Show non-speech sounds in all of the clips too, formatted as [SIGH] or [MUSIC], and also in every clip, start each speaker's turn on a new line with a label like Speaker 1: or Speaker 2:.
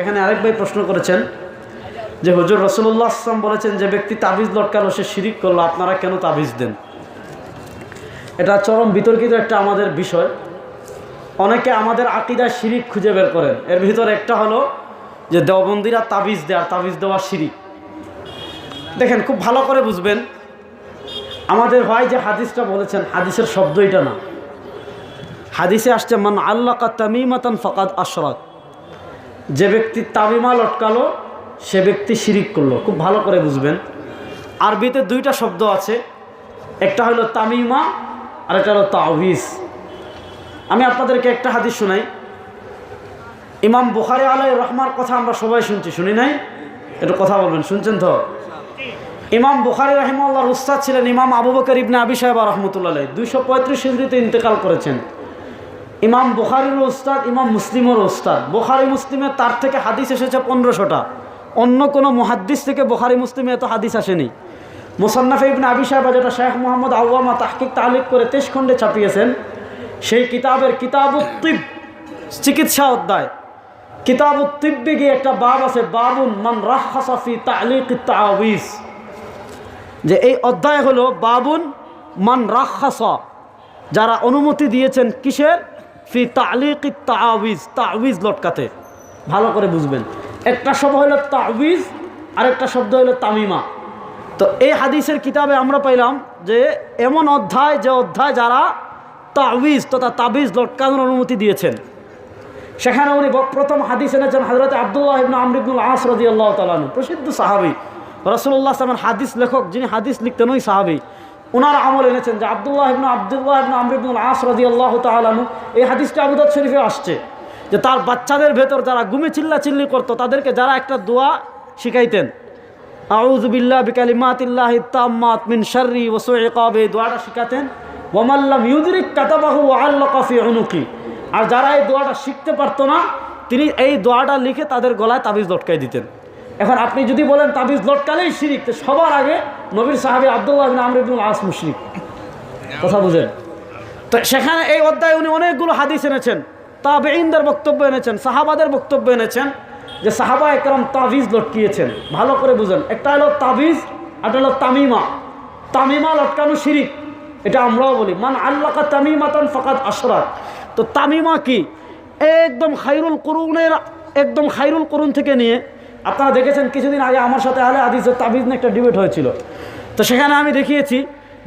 Speaker 1: এখানে আরেক ভাই প্রশ্ন করেছেন যে হুজুর রসুল্লাহ আসলাম বলেছেন যে ব্যক্তি তাবিজ লটকালো সে শিরিক করল, আপনারা কেন তাবিজ দেন? এটা চরম বিতর্কিত একটা আমাদের বিষয়। অনেকে আমাদের আকিদায় শিরিক খুঁজে বের করেন। এর ভিতরে একটা হলো যে দেওবন্দিরা তাবিজ দেয় তাবিজ দেওয়া শিরিক। দেখেন, খুব ভালো করে বুঝবেন। আমাদের ভাই যে হাদিসটা বলেছেন, হাদিসের শব্দ এটা না। হাদিসে আসছে, মান আল্লাহ তামিমাতান ফকাদ আশরাক। যে ব্যক্তি তামিমা লটকালো, সে ব্যক্তি শিরিক করল। খুব ভালো করে বুঝবেন। আরবিতে দুইটা শব্দ আছে। একটা হলো তামিমা, আর একটা হলো তাওহিস। আমি আপনাদেরকে একটা হাদিস শোনাই। ইমাম বুখারি আলাই রহমার কথা আমরা সবাই শুনছি, শুনি নাই? একটু কথা বলবেন, শুনছেন তো? ইমাম বুখারি রহিমাল্লাহর উস্তাদ ছিলেন ইমাম আবু বকর ইবনে আবি সাহেব রহমতুল্লাহ দুইশো পঁয়ত্রিশ হিজড়িতে ইন্তেকাল করেছেন। ইমাম বুখারির ওস্তাদ, ইমাম মুসলিমের ওস্তাদ। বুখারি মুসলিমে তার থেকে হাদিস এসেছে পনেরোশোটা। অন্য কোনো মহাদ্দিস থেকে বুখারি মুসলিমে এত হাদিস আসেনি। মুসান্নাফে ইবনে আবি সাহেব যেটা শেখ মোহাম্মদ আউ্বামা তাহকিক তালিক করে তেইশ খণ্ডে ছাপিয়েছেন, সেই কিতাবের কিতাবুত্তিব চিকিৎসা অধ্যায়। কিতাবুত্তিব্বে গিয়ে একটা বাব আছে, বাবুন মান রাহাসাফি তালিক তাওয়িজ। যে এই অধ্যায় হলো, বাবুন মান রাখাসা, যারা অনুমতি দিয়েছেন কিসের? ফি তালিক তাওয়িজ তাওয়িজ লটকাতে। ভালো করে বুঝবেন। একটা শব্দ হলো তাওয়িজ আর একটা শব্দ হলো তামিমা। তো এই হাদিসের কিতাবে আমরা পাইলাম যে এমন অধ্যায়, যে অধ্যায় যারা তাওয়িজ তথা তাবিজ লটকানোর অনুমতি দিয়েছেন। সেখানে উনি প্রথম হাদিস এনেছেন হজরত আবদুল্লাহ ইবনু আমরিবুল আস রদি আল্লাহ তালানু প্রসিদ্ধ সাহাবি। রসুল্লাহ সালামের হাদিস লেখক যিনি হাদিস লিখতেন ওই সাহাবি। ওনার আমল এনেছেন যে আবদুল্লাহ ইবনু আবদুল্লাহ ইবনু আমরিবুল আস রদি আল্লাহ তালানু এই হাদিসটা আবুদাদ শরীফে আসছে যে তার বাচ্চাদের ভেতর যারা গুমে চিল্লা চিল্লি করতো, তাদেরকে যারা একটা দোয়া শিখাইতেন, আউযু বিল্লাহ বিকালিমাতিল্লাহি তাম্মাত মিন শাররি ওয়া সুই ইকাব এই দোয়াটা শিখাতেন ওয়ামাল্লাম ইউদরিক কাতাবাহু ওয়া আল্লাকা ফি উনুকি আর যারা এই দোয়াটা শিখতে পারতো না, তিনি এই দোয়াটা লিখে তাদের গলায় তাবিজ লটকাই দিতেন। এখন আপনি যদি বলেন তাবিজ লটকালেই শিরিক, তো সবার আগে নবীর সাহাবী আব্দুল্লাহ বিন আমর ইবনুল আস মুশরিক। কথা বুঝেন? তো সেখানে এই অধ্যায়ে উনি অনেকগুলো হাদিস এনেছেন তাবেইনদের বক্তব্য এনেছেন, সাহাবাদের বক্তব্য এনেছেন, যে সাহাবা একরম তাবিজ লটকিয়েছেন। ভালো করে বুঝেন, একটা হলো তাবিজ একটা হলো তামিমা। তামিমা লটকানো শিরিক, এটা আমরাও বলি। মান আল্লাহ তামিমাতান ফাকাত আশরাক। তো তামিমা কি? একদম খাইরুল করুনের, একদম খাইরুল করুন থেকে নিয়ে আপনারা দেখেছেন কিছুদিন আগে আমার সাথে আলে আদিসের তাবিজ নিয়ে একটা ডিবেট হয়েছিল। তো সেখানে আমি দেখিয়েছি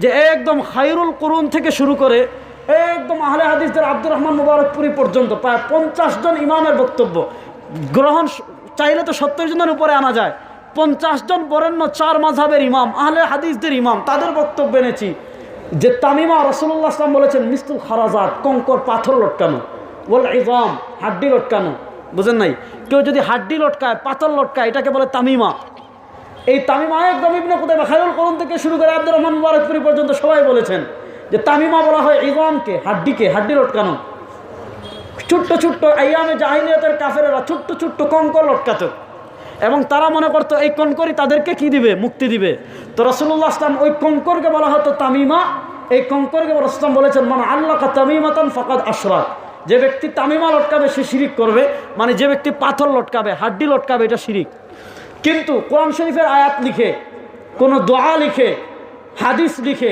Speaker 1: যে একদম খাইরুল করুন থেকে শুরু করে একদম আহলে হাদিসদের আব্দুর রহমান মুবারকপুরি পর্যন্ত প্রায় পঞ্চাশ জন ইমামের বক্তব্য। গ্রহণ চাইলে তো সত্তর জনের উপরে আনা যায়। পঞ্চাশ জন বরেণ্য চার মাঝাবের ইমাম, আহলে হাদিসদের ইমাম, তাদের বক্তব্য এনেছি যে তামিমা রসুল্লাহ আসলাম বলেছেন মিস্তুল খারাজাত, কঙ্কর পাথর লটকানো বল ইজাম হাড্ডি লটকানো। বুঝেন নাই? কেউ যদি হাড্ডি লটকায়, পাথর লটকায়, এটাকে বলে তামিমা। এই তামিমা একদম ইবনে কোথায় খায়রুল করুন থেকে শুরু করে আব্দুর রহমান মুবারকপুরি পর্যন্ত সবাই বলেছেন যে তামিমা বলা হয় ইগমকে হাড্ডিকে, হাড্ডি লটকানো। ছোট্ট ছোট্ট আইয়ামে জাহিলিয়াতের কাফেরেরা ছোট্ট ছোট্ট কঙ্কর লটকাত। এবং তারা মনে করতো, এই কঙ্করই তাদেরকে কি দিবে? মুক্তি দিবে? তো রসুল্লাহ আসলাম ওই কঙ্করকে বলা হতো তামিমা। এই কঙ্করকে রসলাম বলেছেন মানে আল্লাহ তামিমাতান ফকাদ আশরাক। যে ব্যক্তি তামিমা লটকাবে, সে শিরিক করবে। মানে যে ব্যক্তি পাথর লটকাবে, হাড্ডি লটকাবে, এটা শিরিক। কিন্তু কোরআন শরীফের আয়াত লিখে, কোনো দোয়া লিখে, হাদিস লিখে,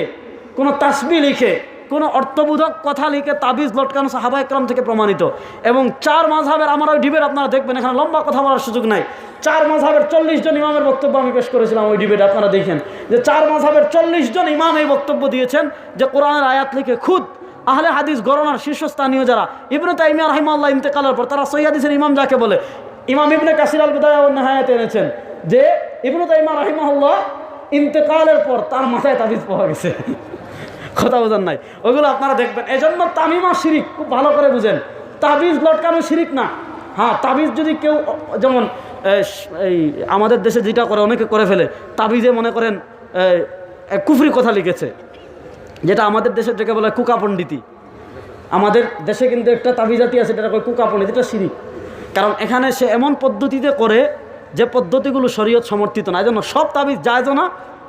Speaker 1: কোনো তাসবি লিখে, কোনো অর্থবোধক কথা লিখে তাবিজ লটকানো সাহাবা একরাম থেকে প্রমাণিত। এবং চার মাঝহাবের আমার ওই ডিবেট আপনারা দেখবেন, এখানে লম্বা কথা বলার সুযোগ নাই। চার মাঝহাবের চল্লিশ জন ইমামের বক্তব্য আমি পেশ করেছিলাম ওই ডিবেট আপনারা দেখেন। যে চার মাঝহাবের চল্লিশ জন ইমাম এই বক্তব্য দিয়েছেন যে কোরআনের আয়াত লিখে খুদ আহলে হাদিস গরনার শীর্ষস্থানীয় যারা, ইবনে তাইমিয়া রহিমাল্লাহ ইন্তেকালের পর তারা সহি হাদিসের ইমাম যাকে বলে, ইমাম ইবনে কাসির আল বিদায় ও এনেছেন, যে ইবনে তাইমা রহিমাহুল্লাহ ইন্তেকালের পর তার মাথায় তাবিজ পাওয়া গেছে। [LAUGHS] কথা বোঝার নাই। ওইগুলো আপনারা দেখবেন। এজন্য তামিমা শিরিক খুব ভালো করে বুঝেন। তাবিজ লটকানো শিরিক না। হ্যাঁ তাবিজ যদি কেউ, যেমন এই, আমাদের দেশে যেটা করে, অনেকে করে ফেলে। তাবিজে মনে করেন কুফরি কথা লিখেছে। যেটা আমাদের দেশের থেকে বলে কুকা পণ্ডিতি। আমাদের দেশে কিন্তু একটা তাবিজাতি আছে যেটা কুকা পণ্ডিত, এটা শিরিক। কারণ এখানে সে এমন পদ্ধতিতে করে যে পদ্ধতিগুলো শরীয়ত সমর্থিত না। এই জন্য সব তাবিজ যায় না,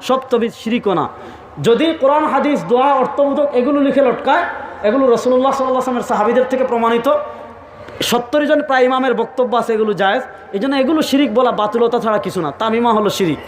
Speaker 1: সব তাবিজ শিরিকও না। যদি কোরআন, হাদিস, দোয়া, অর্থবোধক এগুলো লিখে লটকায়, এগুলো রসুল্লাহ সাল্লাহ আসলামের সাহাবিদের থেকে প্রমাণিত। সত্তর জন প্রায় ইমামের বক্তব্য আছে এগুলো জায়েজ। এই জন্য এগুলো শিরিক বলা বাতুলতা ছাড়া কিছু না। তামিমা হলো শিরিক।